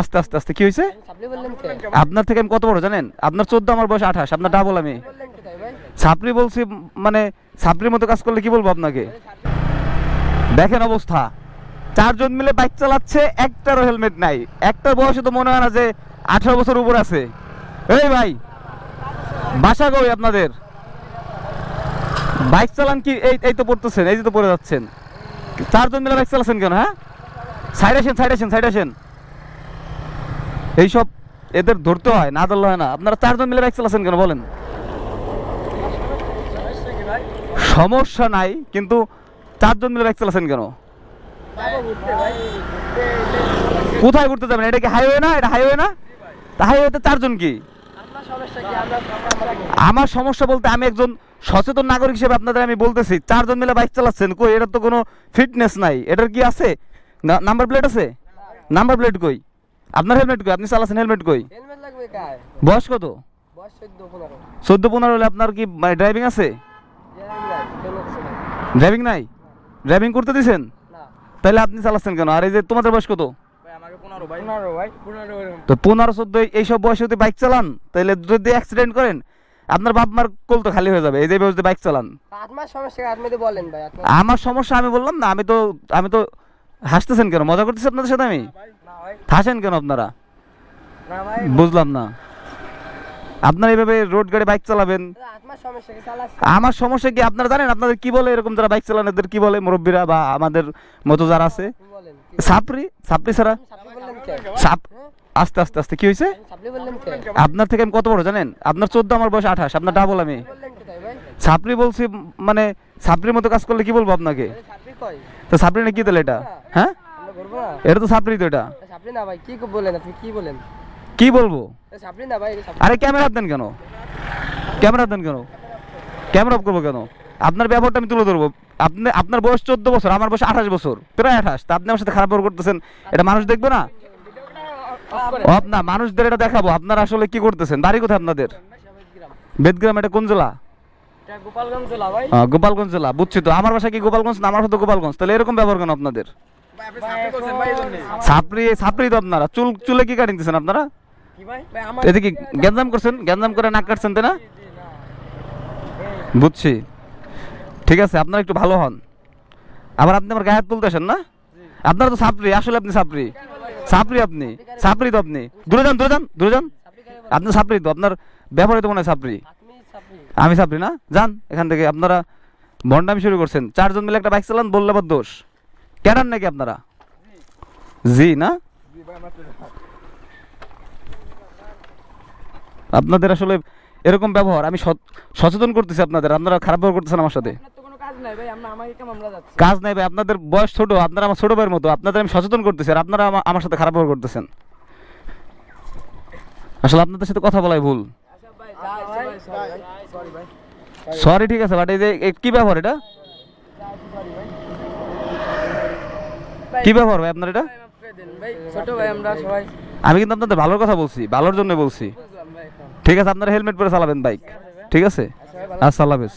আস্তে আস্তে আস্তে। কি হয়েছে আপনার থেকে আমি কত বড়, জানেন? আপনার চোদ্দ, আমার বয়স আঠাশ, আপনার ডাবল আমি। ছাপড়ি বলছি মানে ছাপড়ির মতো কাজ করলে কি বলব আপনাকে? দেখেন অবস্থা। চারজন মিলে বাইক চালাচ্ছে, একটারও হেলমেট নাই। একটার বয়সে তো মনে হয় না যে আঠারো বছর উপর আছে। এই ভাই, বাসা কই আপনাদের? বাইক চালান কি, এই এই তো পড়তেছেন, এই যে তো পড়ে যাচ্ছেন। চারজন মিলে বাইক চালাচ্ছেন কেন হ্যাঁ? সাইড আসেন সাইড আসেন সাইড আসেন। এইসব এদের ধরতে হয়, না ধরলে হয় না। আপনারা চারজন মিলে বাইক চালাচ্ছেন কেন বলেন? সমস্যা নাই, কিন্তু চারজন মিলে বাইক চালাচ্ছেন কেন? কোথায় ঘুরতে যাবেন? এটা কি হাইওয়ে না? এটা হাইওয়ে না? তা হাইওয়েতে চারজন কি? আমার সমস্যা বলতে আমি একজন সচেতন নাগরিক হিসেবে আপনাদের আমি বলতেছি, চারজন মিলে বাইক চালাচ্ছেন কই? এটার তো কোনো ফিটনেস নাই। এটার কি আছে? নাম্বার প্লেট আছে? নাম্বার প্লেট কই? আপনার হেলমেট কই? আপনি চালাচ্ছেন হেলমেট কই? হেলমেট লাগবে কার? বয়স কত? বয়স চোদ্দ পনেরো। চোদ্দ পনেরো হলে আপনার কি ড্রাইভিং আছে? ড্রাইভিং নাই ড্রাইভিং করতে দিছেন? না। তাহলে আপনি চালাচ্ছেন কেন? আর এই যে তোমাদের বয়স কত? ভাই আমাকে পনেরো ভাই। পনেরো ভাই। পনেরো এরকম। তো পনেরো চোদ্দ এইসব বয়সে যদি বাইক চালান তাহলে যদি অ্যাক্সিডেন্ট করেন আপনার বাপ মার কোল তো খালি হয়ে যাবে। এই যে বয়সে বাইক চালান। আপনার সমস্যা কি আপনি তো বলেন ভাই আপনার আমার সমস্যা আমি বললাম না আমি তো আমি তো হাসতেছেন কেন? মজা করতেছি আপনাদের সাথে আমি? হাসেন কেন আপনারা? বুঝলাম না। আপনারা এইভাবে রোড গাড়ি বাইক চালাবেন? আমার সমস্যা কি? আপনারা জানেন আপনাদের কি বলে এরকম যারা বাইক চালান এদের কি বলে মুরব্বীরা বা আমাদের মতো যারা আছে? সাপরি সাপরি কে সাপ আস্তে আস্তে আস্তে কি হয়েছে? আপনার থেকে আমি কত বড় জানেন? আপনার চোদ্দ আমার বয়স আঠাশ আপনার ডাবল আমি। সাপরি বলছি মানে সাপরির মতো কাজ করলে কি বলব আপনাকে? তো সাপরি না কি তাহলে এটা? হ্যাঁ? এটা তো সাপরি তো এটা। আপনি না ভাই কি বলেন আপনি কি বলেন? কি বলব? আপনি না ভাই আরে ক্যামেরা দেন কেন? ক্যামেরা দেন কেন? ক্যামেরা অফ করব কেন? আপনার ব্যাপারটা আমি তুলে ধরবো। আপনি আপনার বয়স চোদ্দ বছর আমার বয়স আঠাশ বছর প্রায় আঠাশ। তা আপনি আমার সাথে খারাপ ব্যবহার করতেছেন এটা মানুষ দেখবে না? না মানুষদের এটা দেখাবো। আপনারা আসলে কি করতেছেন? বাড়ি কোথায় আপনাদের? বেদগ্রাম এটা কোন জেলা? গোপালগঞ্জ জেলা ভাই। আহ, গোপালগঞ্জ জেলা বুঝছি তো। আমার বাসা কি গোপালগঞ্জ না? আমার সাথে গোপালগঞ্জ। তাহলে এরকম ব্যবহার কেন আপনাদের? ছাপড়ি ছাপড়ি তো আপনারা। চুল চুলে কি কাটিং দিচ্ছেন আপনারা? কি ভাই? ভাই আমার এদিকে গ্যাঞ্জাম করছেন? গ্যাঞ্জাম করে নাক কাটছেন তাই না? বুঝছি। ঠিক আছে আপনারা একটু ভালো হন। আবার আপনি আমার গায়ে হাত তুলতেছেন না? আপনারা তো ছাপড়ি আসলে আপনি ছাপড়ি। ছাপড়ি আপনি ছাপড়ি তো আপনি। দূরে যান দূরে যান দূরে যান। আপনি ছাপড়ি তো আপনার ব্যবহারে তো মনে হয় আপনি আমি ছাপড়ি না? যান এখান থেকে আপনারা ভণ্ডামি শুরু করছেন। চারজন মিলে একটা বাইক চালান বললে আবার দোষ কেনান নাকি আপনারা? জি না? আপনাদের আসলে এরকম ব্যবহার আমি সচেতন করতেছি আপনাদের আপনারা খারাপ ব্যবহার করতেছেন আমার সাথে। আপনার তো কোনো কাজ নাই ভাই আমরা আমাকে কেমন আমরা যাচ্ছি? কাজ নাই ভাই আপনাদের বয়স ছোট আপনারা আমার ছোট ভাইয়ের মতো আপনাদের আমি সচেতন করতেছি আর আপনারা আমার সাথে খারাপ ব্যবহার করতেছেন। আসলে আপনাদের সাথে কথা বলাই ভুল। আচ্ছা সরি ঠিক আছে বাট এই যে কি ব্যবহার এটা? কি ব্যবহার ভাই আপনার এটা? ছোট ভাই আমরা সবাই আমি কিন্তু আপনাদের ভালোর কথা বলছি ভালোর জন্য বলছি। ঠিক আছে আপনারা হেলমেট পরে চালাবেন বাইক। ঠিক আছে আচ্ছা আল্লাহ হাফেজ।